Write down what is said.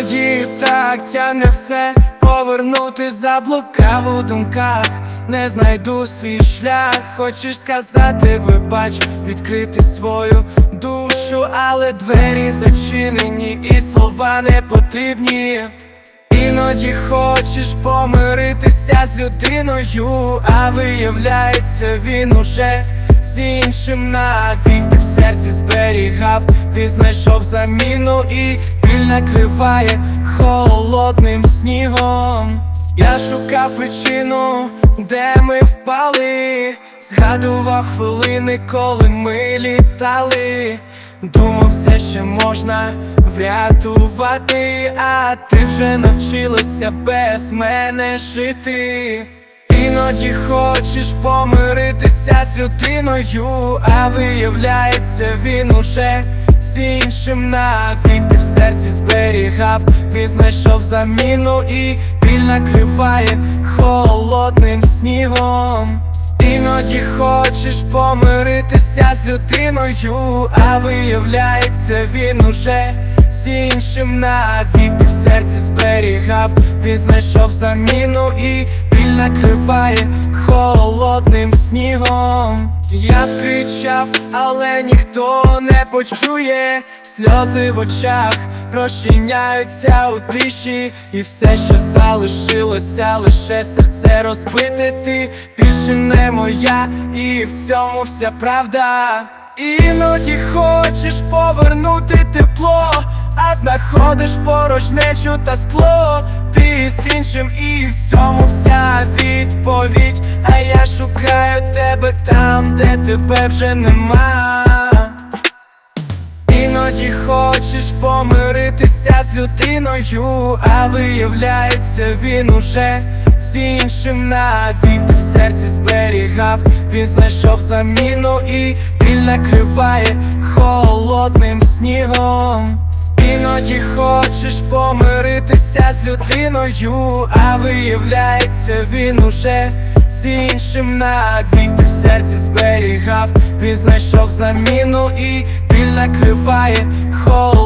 Іноді так тягне все повернути заблукав у думках, не знайду свій шлях. Хочеш сказати, вибач, відкрити свою душу, але двері зачинені, і слова не потрібні. Іноді хочеш помиритися з людиною, а виявляється, він уже з іншим навік ти знайшов заміну і біль накриває холодним снігом. Я шукав причину, де ми впали, згадував хвилини, коли ми літали. Думав, все ще можна врятувати, а ти вже навчилася без мене жити. Іноді хочеш помиритися з людиною, а виявляється, він уже з іншим навік ти в серці зберігав, він знайшов заміну і біль накриває холодним снігом. Іноді хочеш помиритися з людиною, а виявляється, він уже з іншим навік серці зберігав, він знайшов заміну і біль накриває холодним снігом. Я б кричав, але ніхто не почує, сльози в очах розчиняються у тиші, і все, що залишилося, лише серце розбите, ти більше не моя, і в цьому вся правда. Іноді хочеш повернути тепло, а знаходиш порожнечу та скло. Ти з іншим, і в цьому вся відповідь. А я шукаю тебе там, де тебе вже нема. Іноді хочеш помиритися з людиною, а виявляється, він уже з іншим навік ти в серці зберігав, він знайшов заміну і біль накриває холодним. Іноді хочеш помиритися з людиною, а виявляється, він уже з іншим навік ти в серці зберігав, він знайшов заміну і біль накриває снігом.